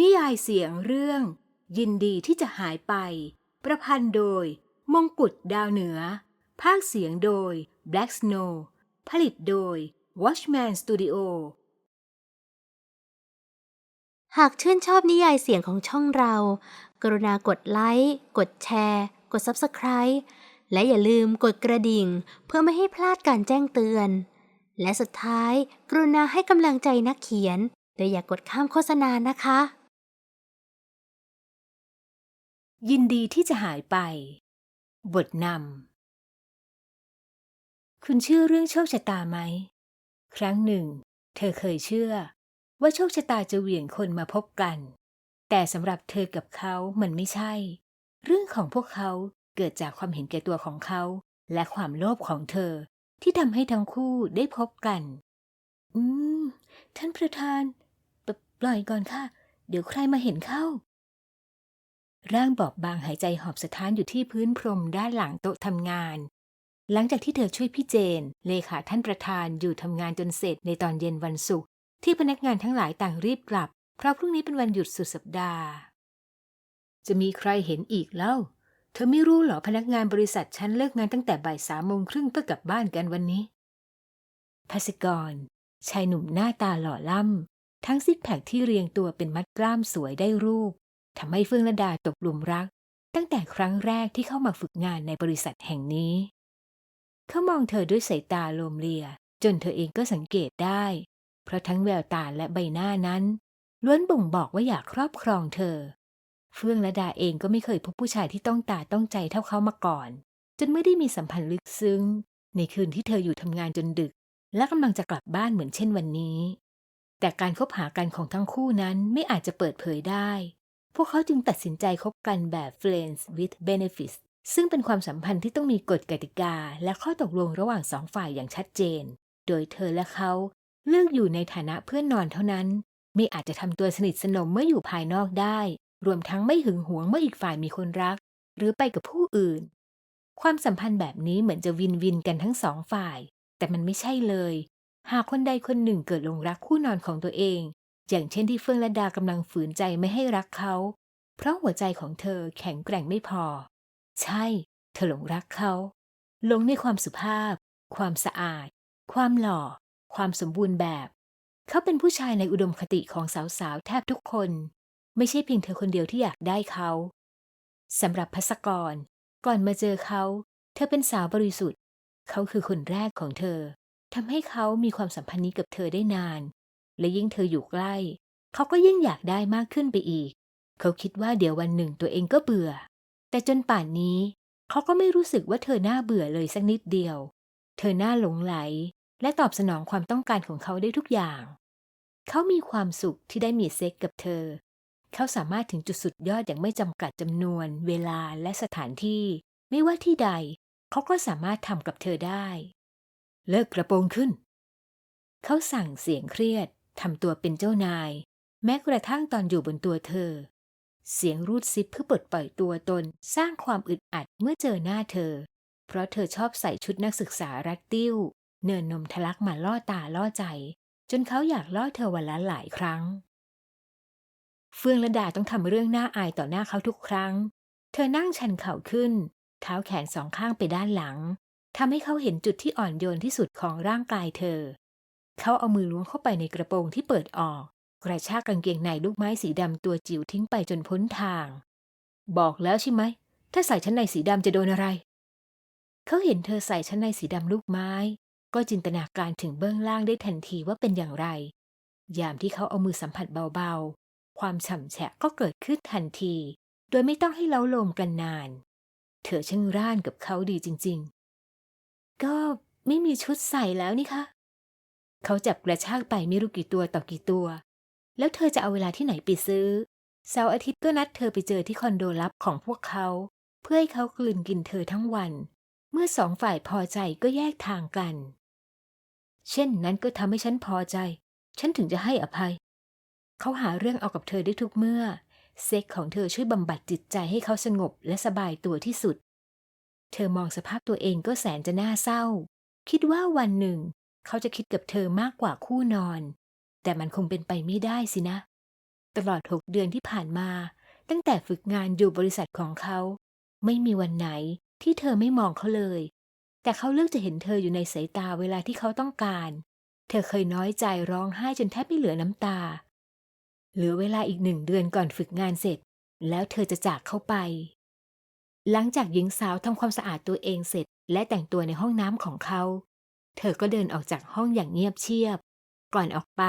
นิยายเสียงเรื่อง ยินดีที่จะหายไป ประพันธ์โดย มงกุฎดาวเหนือ ภาคเสียงโดย Black Snow ผลิตโดย Watchman Studio หากชื่นชอบนิยายเสียงของช่องเรา กรุณากดไลค์ กดแชร์ กด Subscribe และอย่าลืมกดกระดิ่ง เพื่อไม่ให้พลาดการแจ้งเตือน และสุดท้าย กรุณาให้กำลังใจนักเขียน โดยอย่ากกดข้ามโฆษณานะคะ ยินดีที่จะหายไป บทนำ คุณเชื่อเรื่องโชคชะตาไหม ครั้งหนึ่ง เธอเคยเชื่อ ว่าโชคชะตาจะเหวี่ยงคนมาพบกัน แต่สำหรับเธอกับเขามันไม่ใช่ เรื่องของพวกเขาเกิดจากความเห็นแก่ตัวของเขา และความโลภของเธอ ที่ทำให้ทั้งคู่ได้พบกัน อืม ท่านประธานปปล่อยก่อนค่ะ เดี๋ยวใครมาเห็นเข้า ร่างบอบบางหายใจหอบสะท้านอยู่ที่พื้นพรมด้านหลังโต๊ะทำงาน หลังจากที่เธอช่วยพี่เจน เลขาท่านประธานอยู่ทำงานจนเสร็จในตอนเย็นวันศุกร์ที่พนักงานทั้งหลายต่างรีบกลับ เพราะพรุ่งนี้เป็นวันหยุดสุดสัปดาห์ จะมีใครเห็นอีกเล่าเธอไม่รู้หรอพนักงานบริษัทฉันเลิกงานตั้งแต่บ่ายสามโมงครึ่งเพื่อกลับบ้านกันวันนี้ภาสกร ชายหนุ่มหน้าตาหล่อล่ำทั้งซิกแพคที่เรียงตัวเป็นมัดกล้ามสวยได้รูป ทำให้เฟื่องระดาตกหลุมรัก ตั้งแต่ครั้งแรกที่เข้ามาฝึกงานในบริษัทแห่งนี้ เขามองเธอด้วยสายตาโลมเลีย จนเธอเองก็สังเกตได้ เพราะทั้งแววตาและใบหน้านั้น ล้วนบ่งบอกว่าอยากครอบครองเธอ เฟื่องระดาเองก็ไม่เคยพบผู้ชายที่ต้องตาต้องใจเท่าเขามาก่อน จนไม่ได้มีสัมพันธ์ลึกซึ้ง ในคืนที่เธออยู่ทำงานจนดึก และกำลังจะกลับบ้านเหมือนเช่นวันนี้แต่การคบหากันของทั้งคู่นั้นไม่อาจจะเปิดเผยได้ พวกเขาจึงตัดสินใจคบกันแบบ friends with benefits ซึ่งเป็นความสัมพันธ์ที่ต้องมีกฎกติกา และข้อตกลงระหว่างสองฝ่ายอย่างชัดเจน โดยเธอและเขาเลือกอยู่ในฐานะเพื่อนนอนเท่านั้น ไม่อาจจะทำตัวสนิทสนมเมื่ออยู่ภายนอกได้ รวมทั้งไม่หึงหวงเมื่ออีกฝ่ายมีคนรัก หรือไปกับผู้อื่น ความสัมพันธ์แบบนี้เหมือนจะวินวินกันทั้งสองฝ่าย แต่มันไม่ใช่เลย หากคนใดคนหนึ่งเกิดลงรักคู่นอนของตัวเอง อย่างเช่นที่เฟื่องและดากำลังฝืนใจไม่ให้รักเขา เพราะหัวใจของเธอแข็งแกร่งไม่พอ ใช่ เธอหลงรักเขาหลงในความสุภาพ ความสะอาด ความหล่อ ความสมบูรณ์แบบ เขาเป็นผู้ชายในอุดมคติของสาวๆแทบทุกคน ไม่ใช่เพียงเธอคนเดียวที่อยากได้เขาสำหรับพัสกร ก่อนมาเจอเขา เธอเป็นสาวบริสุทธิ์ เขาคือคนแรกของเธอทำให้เขามีความสัมพันธ์นี้กับเธอได้นาน และยิ่งเธออยู่ใกล้ เขาก็ยิ่งอยากได้มากขึ้นไปอีก เขาคิดว่าเดี๋ยววันหนึ่งตัวเองก็เบื่อ แต่จนป่านนี้ เขาก็ไม่รู้สึกว่าเธอหน่าเบื่อเลยสักนิดเดียว เธอหน่าหลงไหล และตอบสนองความต้องการของเขาได้ทุกอย่าง เขามีความสุขที่ได้มีเซ็กกับเธอ เขาสามารถถึงจุดสุดยอดอย่างไม่จำกัดจำนวน เวลาและสถานที่ ไม่ว่าที่ใด เขาก็สามารถทำกับเธอได้ เลิกกระโปรงขึ้น เขาสั่งเสียงเครียด ทำตัวเป็นเจ้านาย แม้กระทั่งตอนอยู่บนตัวเธอ เสียงรูดซิปเพื่อปลดปล่อยตัวตนสร้างความอึดอัดเมื่อเจอหน้าเธอ เพราะเธอชอบใส่ชุดนักศึกษารัดติ้ว เนินนมทะลักมาล่อตาล่อใจ จนเขาอยากล่อเธอวันละหลายครั้ง เฟื่องและดาต้องทำเรื่องน่าอายต่อหน้าเขาทุกครั้ง เธอนั่งชันเข่าขึ้น เท้าแขนสองข้างไปด้านหลังทำให้เขาเห็นจุดที่อ่อนโยนที่สุดของร่างกายเธอ เขาเอามือล้วงเข้าไปในกระโปรงที่เปิดออก กระชากกางเกงในลูกไม้สีดำตัวจิ๋วทิ้งไปจนพ้นทาง บอกแล้วใช่ไหม ถ้าใส่ชั้นในสีดำจะโดนอะไร เขาเห็นเธอใส่ชั้นในสีดำลูกไม้ ก็จินตนาการถึงเบื้องล่างได้ทันทีว่าเป็นอย่างไร ยามที่เขาเอามือสัมผัสเบาๆ ความฉ่ำแฉะก็เกิดขึ้นทันที โดยไม่ต้องให้เล้าลมกันนาน เธอช่างร่านกับเขาดีจริง ๆ ก็ไม่มีชุดใส่แล้วนี่คะ เขาจับกระชากไปไม่รู้กี่ตัวต่อกี่ตัว แล้วเธอจะเอาเวลาที่ไหนไปซื้อ เสาร์อาทิตย์ก็นัดเธอไปเจอที่คอนโดลับของพวกเขา เพื่อให้เขากลืนกินเธอทั้งวัน เมื่อสองฝ่ายพอใจก็แยกทางกัน เช่นนั้นก็ทำให้ฉันพอใจ ฉันถึงจะให้อภัย เขาหาเรื่องเอากับเธอได้ทุกเมื่อ เซ็กของเธอช่วยบำบัดจิตใจให้เขาสงบและสบายตัวที่สุด เธอมองสภาพตัวเองก็แสนจะน่าเศร้า คิดว่าวันหนึ่ง เขาจะคิดกับเธอมากกว่าคู่นอน แต่มันคงเป็นไปไม่ได้สินะ ตลอดหกเดือนที่ผ่านมา ตั้งแต่ฝึกงานอยู่บริษัทของเขา ไม่มีวันไหนที่เธอไม่มองเขาเลย แต่เขาเลือกจะเห็นเธออยู่ในสายตาเวลาที่เขาต้องการ เธอเคยน้อยใจร้องไห้จนแทบไม่เหลือน้ำตา เหลือเวลาอีกหนึ่งเดือนก่อนฝึกงานเสร็จ แล้วเธอจะจากเขาไป หลังจากหญิงสาวทำความสะอาดตัวเองเสร็จ และแต่งตัวในห้องน้ำของเขา เธอก็เดินออกจากห้องอย่างเงียบเชียบ ก่อนออกไป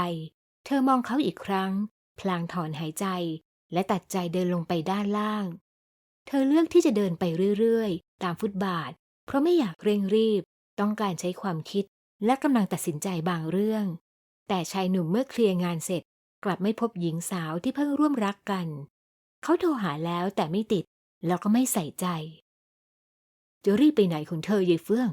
เธอมองเขาอีกครั้ง พลางถอนหายใจ และตัดใจเดินลงไปด้านล่าง เธอเลือกที่จะเดินไปเรื่อยๆ ตามฟุตบาท เพราะไม่อยากเร่งรีบ ต้องการใช้ความคิดและกำลังตัดสินใจบางเรื่อง แต่ชายหนุ่มเมื่อเคลียร์งานเสร็จ กลับไม่พบหญิงสาวที่เพิ่งร่วมรักกัน เขาโทรหาแล้วแต่ไม่ติด แล้วก็ไม่ใส่ใจ จะรีบไปไหนของเธอเยายเฟื่อง